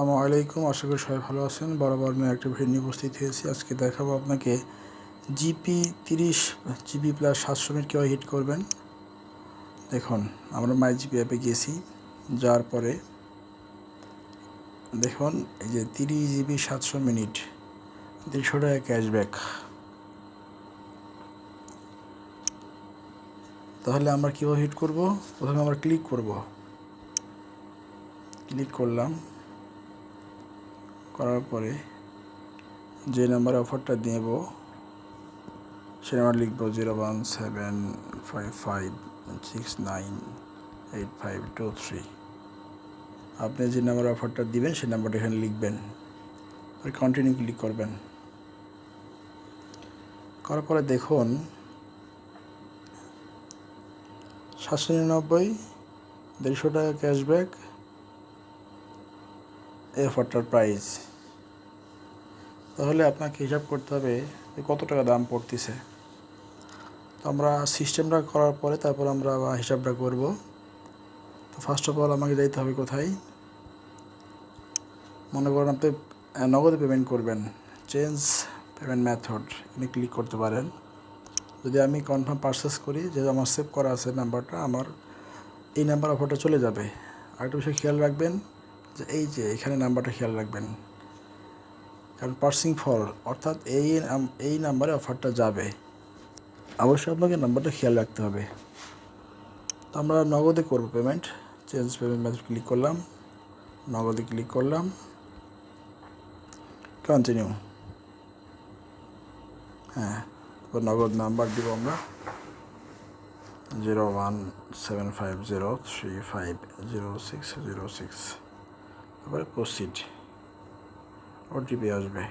আসসালামু আলাইকুম, আশা করি সবাই ভালো আছেন। বরাবর আমি একটা ভিডিও নিয়ে উপস্থিত হয়েছি। আজকে দেখাবো আপনাকে জিপি তিরিশ জিবি প্লাস সাতশো মিনিট কীভাবে হিট করবেন। দেখুন, আমরা মাই জিপি অ্যাপে গিয়েছি, যাওয়ার পরে দেখুন, এই যে তিরিশ জিবি সাতশো মিনিট দেড়শো টাকা ক্যাশব্যাক তাহলে আমরা কীভাবে হিট করব? প্রথমে আমরা ক্লিক করব। ক্লিক করলাম। করার পরে যে নাম্বারে অফারটা দেব, সে নাম্বার লিখব zero one seven five five six nine eight five two three. আপনি যে নাম্বারে অফারটা দিবেন সেই নাম্বারটা এখানে লিখবেন কন্টিনিউ ক্লিক করবেন। করার পরে দেখুন, সাতশো নিরানব্বই, দেড়শো টাকা ক্যাশব্যাক এই অফারটার প্রাইস তাহলে আপনাকে হিসাব করতে হবে যে কত টাকা দাম পড়তেছে। তো আমরা সিস্টেমটা করার পরে তারপর আমরা হিসাবটা করব। তো ফার্স্ট অফ অল আমাকে যাইতে হবে কোথায়? মনে করেন আপনি নগদে পেমেন্ট করবেন। চেঞ্জ পেমেন্ট মেথড এখানে ক্লিক করতে পারেন। যদি আমি কনফার্ম পারচেস করি, যে আমার সেভ করা আছে নাম্বারটা আমার এই নাম্বার অফারটা চলে যাবে। আরেকটা বিষয় খেয়াল রাখবেন, যে এই যে এখানে নাম্বারটা খেয়াল রাখবেন। কারণ পার্সিং ফর অর্থাৎ এই এই নাম্বারে অফারটা যাবে। অবশ্যই আপনাকে নাম্বারটা খেয়াল রাখতে হবে। তো আমরা নগদে করব payment change payment method click করলাম। নগদে ক্লিক করলাম। কন্টিনিউ হ্যাঁ নগদ নাম্বার দিব আমরা। Zero one seven five zero three five zero six zero six তারপরে প্রসিড ওটিপি আসবে।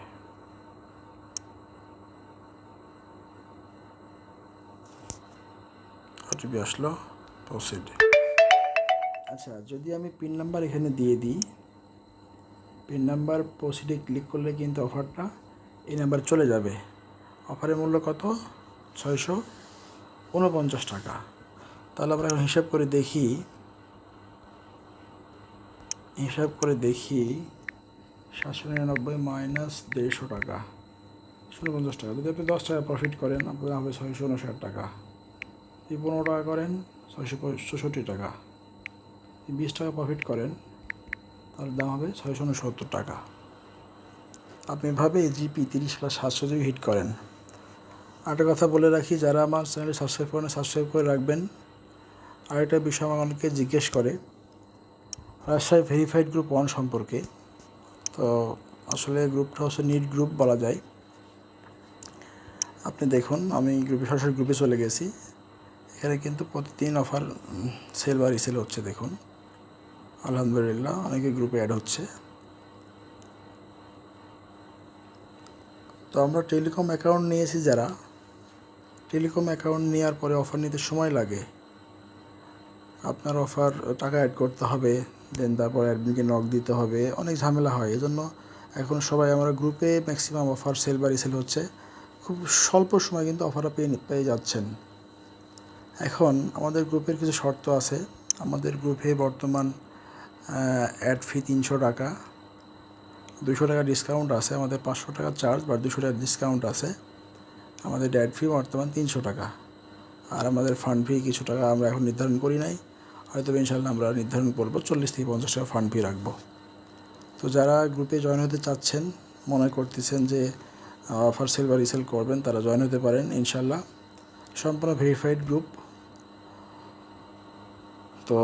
ওটিপি আসলো প্রসিড আচ্ছা যদি আমি পিন নাম্বার এখানে দিয়ে দিই, পিন নাম্বার প্রসিডে ক্লিক করলে কিন্তু অফারটা এই নাম্বার চলে যাবে। অফারের মূল্য কত? ছয়শো উনপঞ্চাশ টাকা। তাহলে আমরা হিসাব করে দেখি, হিসাব করে দেখি সাতশো নিরানব্বই মাইনাস দেড়শো টাকা। উনপঞ্চাশ টাকা। যদি আপনি দশ টাকা প্রফিট করেন, আপনার হবে ছয়শো উনষাট টাকা। যদি পনেরো টাকা করেন, ছয়শো চৌষট্টি টাকা। যদি বিশ টাকা প্রফিট করেন, তাহলে দাম হবে ছয়শো উনসত্তর টাকা। আপনি এভাবে জিপি তিরিশ প্লাস সাতশো জিবি হিট করেন। আরেকটা কথা বলে রাখি, যারা আমার চ্যানেলে সাবস্ক্রাইব করেন সাবস্ক্রাইব করে রাখবেন। আরেকটা বিষয় আমার অনেকে জিজ্ঞেস করে, রাজশাহী ভেরিফাইড গ্রুপ ওয়ান সম্পর্কে। তো আসলে গ্রুপটা হচ্ছে নিট গ্রুপ বলা যায়। আপনি দেখুন, আমি গ্রুপে, সরাসরি গ্রুপে চলে গেছি। এখানে কিন্তু প্রতিদিন অফার সেল বা রিসেল হচ্ছে দেখুন। আলহামদুলিল্লাহ, অনেকে গ্রুপে অ্যাড হচ্ছে। তো আমরা টেলিকম অ্যাকাউন্ট নিয়েছি যারা। টেলিকম অ্যাকাউন্ট নেওয়ার পরে অফার নিতে সময় লাগে। আপনার অফার, টাকা অ্যাড করতে হবে। দেন তারপর অ্যাডমিনকে নক দিতে হবে। অনেক ঝামেলা হয়, এজন্য এখন সবাই আমরা গ্রুপে ম্যাক্সিমাম অফার সেল বা রিসেল হচ্ছে। খুব স্বল্প সময় কিন্তু অফারটা পেয়ে পেয়ে যাচ্ছেন। এখন আমাদের গ্রুপের কিছু শর্ত আছে। আমাদের গ্রুপে বর্তমান অ্যাড ফি তিনশো টাকা দুশো টাকা ডিসকাউন্ট আছে, আমাদের পাঁচশো টাকা চার্জ বা দুশো টাকা ডিসকাউন্ট আছে। আমাদের ড্যাড ফি বর্তমান তিনশো টাকা। আর আমাদের ফান্ড ফি কিছু টাকা আমরা এখন নির্ধারণ করি নাই। হয়তো ইনশাল্লাহ আমরা নির্ধারণ করব, চল্লিশ থেকে পঞ্চাশ টাকা ফান্ড ফি রাখব। তো যারা গ্রুপে জয়েন হতে চাচ্ছেন, মনে করতেছেন যে অফার সেল বা রিসেল করবেন, তারা জয়েন হতে পারেন ইনশাল্লাহ সম্পূর্ণ ভেরিফাইড গ্রুপ তো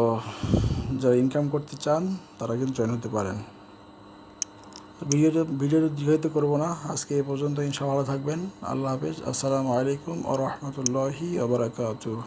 যারা ইনকাম করতে চান, তারা কিন্তু জয়েন হতে পারেন। ভিডিওটা ভিডিওটা দীর্ঘায়িত করব না। আজকে এ পর্যন্ত ইনশা ভালো থাকবেন। আল্লাহ হাফেজ। আসসালামু আলাইকুম ও রহমতুল্লাহি আবরাকাতুহ